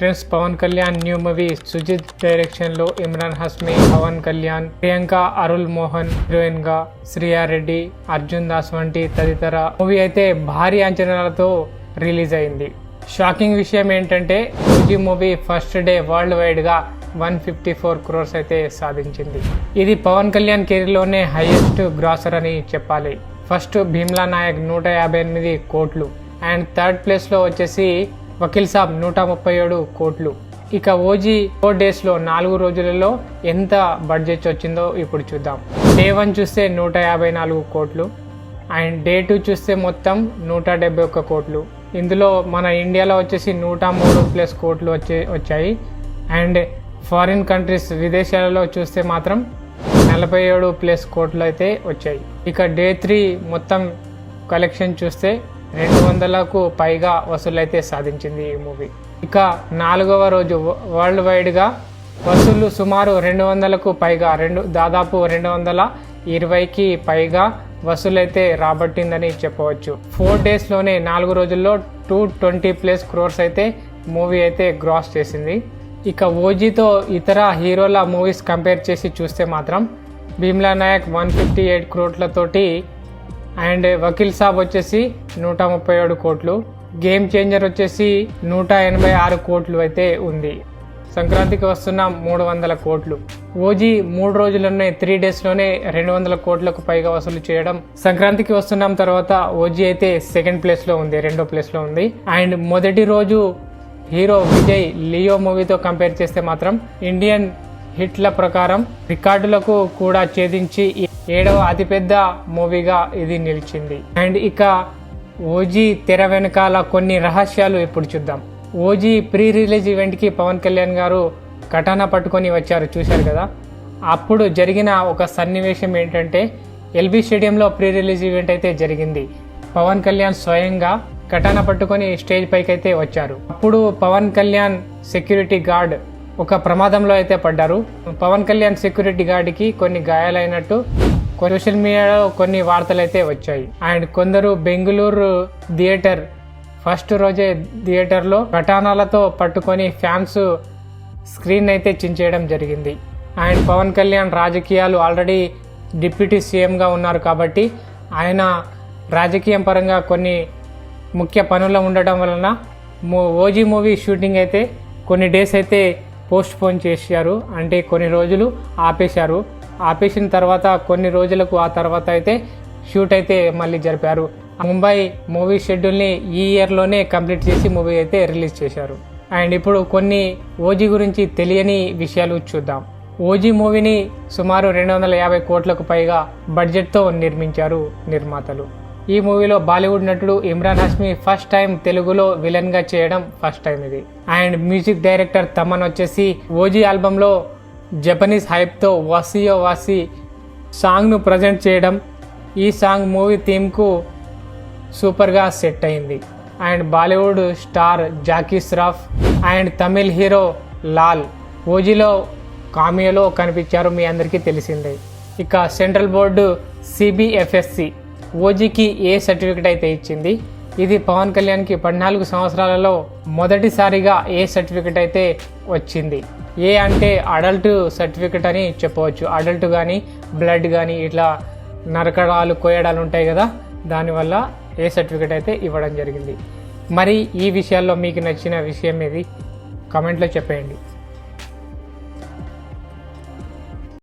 Friends Pawan Kalyan new movie Sujeeth డైరెక్షన్లో ఇమ్రాన్ హస్మి పవన్ కళ్యాణ్ ప్రియాంక అరుల్ మోహన్ హీరోయిన్గా శ్రియా రెడ్డి అర్జున్ దాస్ వంటి తదితర మూవీ అయితే భారీ అంచనాలతో రిలీజ్ అయింది. షాకింగ్ విషయం ఏంటంటే ఈ మూవీ ఫస్ట్ డే వరల్డ్ వైడ్గా వన్ ఫిఫ్టీ ఫోర్ క్రోర్స్ అయితే సాధించింది. ఇది పవన్ కళ్యాణ్ కెరీర్లోనే హైయెస్ట్ గ్రాసర్ అని చెప్పాలి. ఫస్ట్ భీమ్లా నాయక్ నూట యాభై ఎనిమిది కోట్లు. అండ్ థర్డ్ ప్లేస్లో వచ్చేసి వకీల్ సాబ్ నూట ముప్పై ఏడు కోట్లు. ఇక ఓజీ ఫోర్ డేస్లో నాలుగు రోజులలో ఎంత బడ్జెట్ వచ్చిందో ఇప్పుడు చూద్దాం. డే వన్ చూస్తే నూట యాభై నాలుగు కోట్లు. అండ్ డే టూ చూస్తే మొత్తం నూట డెబ్బై ఒక్క కోట్లు. ఇందులో మన ఇండియాలో వచ్చేసి నూట మూడు ప్లస్ కోట్లు వచ్చే వచ్చాయి. అండ్ ఫారిన్ కంట్రీస్ విదేశాలలో చూస్తే మాత్రం నలభై ఏడు ప్లస్ కోట్లు అయితే వచ్చాయి. ఇక డే త్రీ మొత్తం కలెక్షన్ చూస్తే రెండు వందలకు పైగా వసూలైతే సాధించింది ఈ మూవీ. ఇక నాలుగవ రోజు వ- వరల్డ్ వైడ్గా వసూళ్ళు సుమారు రెండు వందలకు పైగా రెండు దాదాపు రెండు వందల ఇరవైకి పైగా వసూలైతే రాబట్టిందని చెప్పవచ్చు. ఫోర్ డేస్లోనే నాలుగు రోజుల్లో టూ ట్వంటీ ప్లస్ క్రోర్స్ అయితే మూవీ అయితే గ్రాస్ చేసింది. ఇక ఓజీతో ఇతర హీరోల మూవీస్ కంపేర్ చేసి చూస్తే మాత్రం Bheemla Nayak one fifty eight క్రోట్లతోటి and Vakeel Saab వచ్చేసి నూట ముప్పై ఏడు కోట్లు. గేమ్ చేంజర్ వచ్చేసి నూట ఎనభై ఆరు కోట్లు అయితే ఉంది. సంక్రాంతికి వస్తున్న మూడు వందల కోట్లు. ఓజీ మూడు రోజుల్లోనే త్రీ డేస్లోనే రెండు వందల కోట్లకు పైగా వసూలు చేయడం సంక్రాంతికి వస్తున్నాం తర్వాత ఓజీ అయితే సెకండ్ ప్లేస్లో ఉంది రెండో ప్లేస్లో ఉంది. అండ్ మొదటి రోజు హీరో విజయ్ లియో మూవీతో కంపేర్ చేస్తే మాత్రం ఇండియన్ హిట్ల ప్రకారం రికార్డులకు కూడా ఛేదించి ఏడవ అతిపెద్ద మూవీగా ఇది నిలిచింది. అండ్ ఇక ఓజీ తెర వెనకాల కొన్ని రహస్యాలు ఇప్పుడు చూద్దాం. ఓజీ ప్రీ రిలీజ్ ఈవెంట్కి పవన్ కళ్యాణ్ గారు కటానా పట్టుకొని వచ్చారు చూశారు కదా? అప్పుడు జరిగిన ఒక సన్నివేశం ఏంటంటే ఎల్బీ స్టేడియంలో ప్రీ రిలీజ్ ఈవెంట్ అయితే జరిగింది. పవన్ కళ్యాణ్ స్వయంగా కటానా పట్టుకొని స్టేజ్ పైకి అయితే వచ్చారు. అప్పుడు పవన్ కళ్యాణ్ సెక్యూరిటీ గార్డ్ ఒక ప్రమాదంలో అయితే పడ్డారు. పవన్ కళ్యాణ్ సెక్యూరిటీ గార్డ్కి కొన్ని గాయాలైనట్టు సోషల్ మీడియాలో కొన్ని వార్తలు అయితే వచ్చాయి. అండ్ కొందరు బెంగళూరు థియేటర్ ఫస్ట్ రోజే థియేటర్లో ఘటానాలతో పట్టుకొని ఫ్యాన్స్ స్క్రీన్ అయితే చించేయడం జరిగింది. అండ్ పవన్ కళ్యాణ్ రాజకీయాలు ఆల్రెడీ డిప్యూటీ సీఎంగా ఉన్నారు కాబట్టి ఆయన రాజకీయం పరంగా కొన్ని ముఖ్య పనుల్లో ఉండడం వలన మూ- ఓజీ మూవీ షూటింగ్ అయితే కొన్ని డేస్ అయితే పోస్ట్ పోన్ చేశారు. అంటే కొన్ని రోజులు ఆపేశారు. ఆపేసిన తర్వాత కొన్ని రోజులకు ఆ తర్వాత అయితే షూట్ అయితే మళ్ళీ జరిపారు. ముంబై మూవీ షెడ్యూల్ని ఈ ఇయర్లోనే కంప్లీట్ చేసి మూవీ అయితే రిలీజ్ చేశారు. అండ్ ఇప్పుడు కొన్ని ఓజీ గురించి తెలియని విషయాలు చూద్దాం. ఓజీ మూవీని సుమారు రెండు వందల యాభై కోట్లకు పైగా బడ్జెట్తో నిర్మించారు నిర్మాతలు. ఈ మూవీలో బాలీవుడ్ నటుడు ఇమ్రాన్ హస్మి ఫస్ట్ టైం తెలుగులో విలన్గా చేయడం ఫస్ట్ టైం ఇది. అండ్ మ్యూజిక్ డైరెక్టర్ తమన్ వచ్చేసి ఓజీ ఆల్బంలో జపనీస్ హైప్తో వాసియో వాసి సాంగ్ను ప్రజెంట్ చేయడం ఈ సాంగ్ మూవీ థీమ్కు సూపర్గా సెట్ అయింది. And Bollywood star Jackie Shroff and Tamil hero Lal ఓజీలో కామియోలో కనిపించారు మీ అందరికీ తెలిసిందే. ఇక సెంట్రల్ బోర్డు సిబిఎఫ్ఎస్సి ఓజీకి ఏ సర్టిఫికెట్ అయితే ఇచ్చింది? ఇది పవన్ కళ్యాణ్కి పద్నాలుగు సంవత్సరాలలో మొదటిసారిగా ఏ సర్టిఫికెట్ అయితే వచ్చింది? ఏ అంటే అడల్ట్ సర్టిఫికెట్ అని చెప్పవచ్చు. అడల్ట్ కానీ బ్లడ్ కానీ ఇట్లా నరకడాలు కోయడాలు ఉంటాయి కదా? దానివల్ల ఏ సర్టిఫికెట్ అయితే ఇవ్వడం జరిగింది? మరి ఈ విషయాల్లో మీకు నచ్చిన విషయం ఏది? కామెంట్లో చెప్పేయండి.